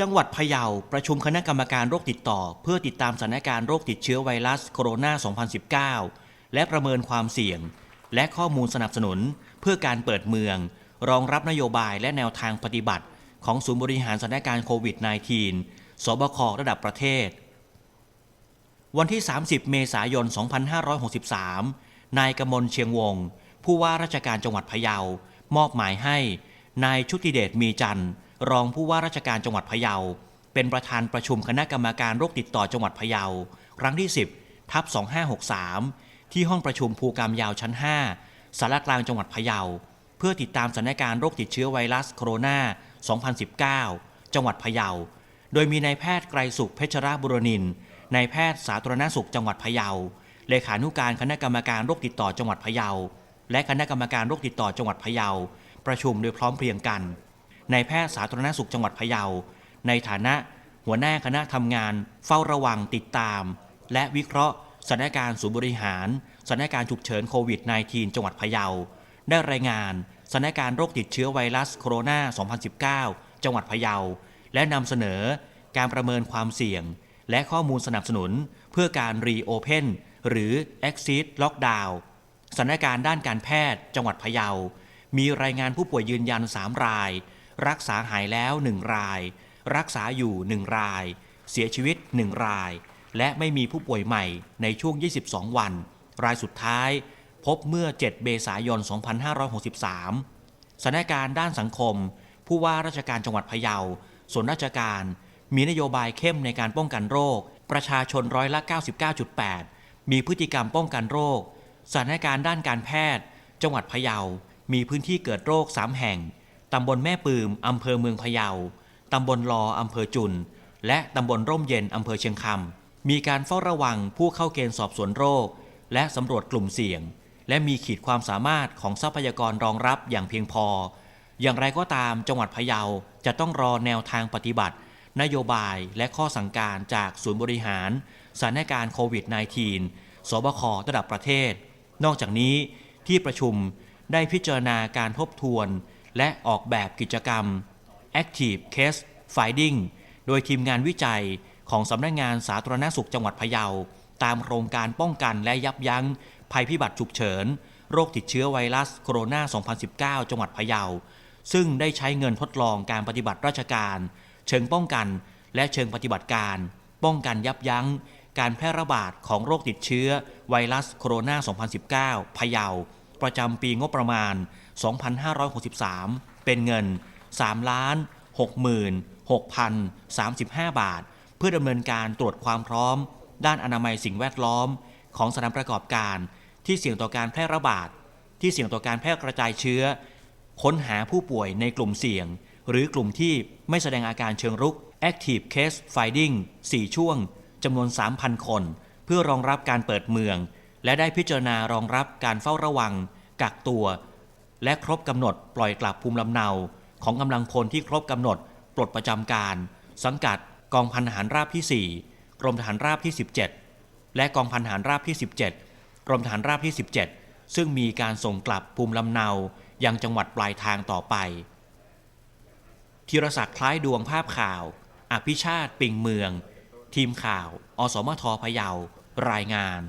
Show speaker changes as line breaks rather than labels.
จังหวัดพะเยาประชุมคณะกรรมการโรคติดต่อ เพื่อติดตามสถานการณ์โรคติดเชื้อไวรัสโคโรนา 2019 และประเมินความเสี่ยง และข้อมูลสนับสนุน เพื่อการเปิดเมือง รองรับนโยบายและแนวทางปฏิบัติ ของศูนย์บริหารสถานการณ์โควิด -19 สบคระดับประเทศ วันที่ 30 เมษายน 2563 นายกมลเชียงวง ผู้ว่าราชการจังหวัดพะเยามอบหมายให้ นายชุติเดชมีจันทร์ รองผู้ว่าราชการจังหวัดพะเยา เป็นประธานประชุมคณะกรรมการโรคติดต่อจังหวัดพะเยา ครั้งที่ 10ทับ2563 ที่ห้องประชุมภูกรรมยาวชั้น 5สารกลางจังหวัดพะเยา เพื่อติดตามสถานการณ์โรคติดเชื้อไวรัสโคโรนา 2019 จังหวัดพะเยา โดยมีนายแพทย์ไกรสุขเพชรราบุรนินนายแพทย์สาธารณสุขจังหวัดพะเยา เลขานุการคณะกรรมการโรคติดต่อจังหวัดพะเยา และคณะกรรมการโรคติดต่อจังหวัดพะเยา ประชุมโดยพร้อมเพรียงกัน นายแพทย์สาธารณสุขจังหวัดพะเยา ในฐานะหัวหน้าคณะทำงาน เฝ้าระวังติดตาม และวิเคราะห์สถานการณ์ศูนย์บริหารสถานการณ์ฉุกเฉินโควิด -19 จังหวัดพะเยา ได้รายงานสถานการณ์โรคติดเชื้อไวรัสโคโรนา 2019 จังหวัดพะเยา และนำเสนอการประเมินความเสี่ยง และข้อมูลสนับสนุน เพื่อการรีโอเพนหรือ Exit Lockdown สถานการณ์ด้านการแพทย์จังหวัดพะเยา มีรายงานผู้ป่วยยืนยัน 3 ราย รักษาหายแล้ว 1 ราย รักษาอยู่ 1 ราย เสียชีวิต 1 ราย และไม่มีผู้ป่วยใหม่ในช่วง 22 วัน รายสุดท้าย พบเมื่อ 7เบษายน 2563 สถานการณ์ด้านสังคม ผู้ว่าราชการจังหวัดพะเยา ส่วนราชการ มีนโยบายเข้มในการป้องกันโรค ประชาชนร้อยละ 99.8 มีพฤติกรรมป้องกันโรค สถานการณ์ด้านการแพทย์ จังหวัดพะเยา มีพื้นที่เกิดโรค 3 แห่ง ตำบลแม่ปืมอำเภอเมืองพะเยา ตำบลลออำเภอจุน และตำบลร่มเย็นอำเภอเชียงคำมีการเฝ้าระวังผู้เข้าเกณฑ์สอบสวนโรค และสำรวจกลุ่มเสี่ยง และมีขีดความสามารถของทรัพยากรรองรับอย่างเพียงพอ อย่างไรก็ตามจังหวัดพะเยาจะต้องรอแนวทางปฏิบัติ นโยบายและข้อสั่งการจากศูนย์บริหารสถานการณ์โควิด -19 สบคระดับประเทศ นอกจากนี้ที่ประชุมได้พิจารณาการทบทวน และออกแบบกิจกรรม Active Case Finding โดยทีมงานวิจัยของสำนักงงานสาธารณสุขจังหวัดพะเยา ตามโครงการป้องกันและยับยั้ง ภัยพิบัติฉุกเฉิน โรคติดเชื้อไวรัสโคโรนา 2019 จังหวัดพะเยา ซึ่งได้ใช้เงินทดลองการปฏิบัติราชการ เชิงป้องกันและเชิงปฏิบัติการ ป้องกันยับยั้ง การแพร่ระบาดของโรคติดเชื้อไวรัสโคโรนา 2019 พะเยา ประจำปีงบประมาณ 2563 เป็นเงิน 3 ล้าน66,035 บาท เพื่อดำเนินการตรวจความพร้อม ด้านอนามัยสิ่งแวดล้อม ของสถานประกอบการ ที่เสี่ยงต่อการแพร่ระบาด ที่เสี่ยงต่อการแพร่กระจายเชื้อ ค้นหาผู้ป่วยในกลุ่มเสี่ยง หรือกลุ่มที่ไม่แสดงอาการเชิงรุก Active Case Finding 4 ช่วงจำนวน 3,000 คน เพื่อรองรับการเปิดเมือง และได้พิจารณารองรับการเฝ้าระวัง กักตัว และครบกำหนดปล่อยกลับภูมิลำเนา ของกำลังพลที่ครบกำหนด ปลดประจำการ สังกัดกองพันทหารราบที่ 4 กรมทหารราบที่ 17 และกองพันทหารราบที่ 17 กรมทหารราบที่ 17 ซึ่งมีการส่งกลับภูมิลำเนายังจังหวัดปลายทางต่อไปธีรศักดิ์คล้ายดวงภาพข่าว อภิชาติปิงเมือง ทีมข่าว อสมทพะเยารายงาน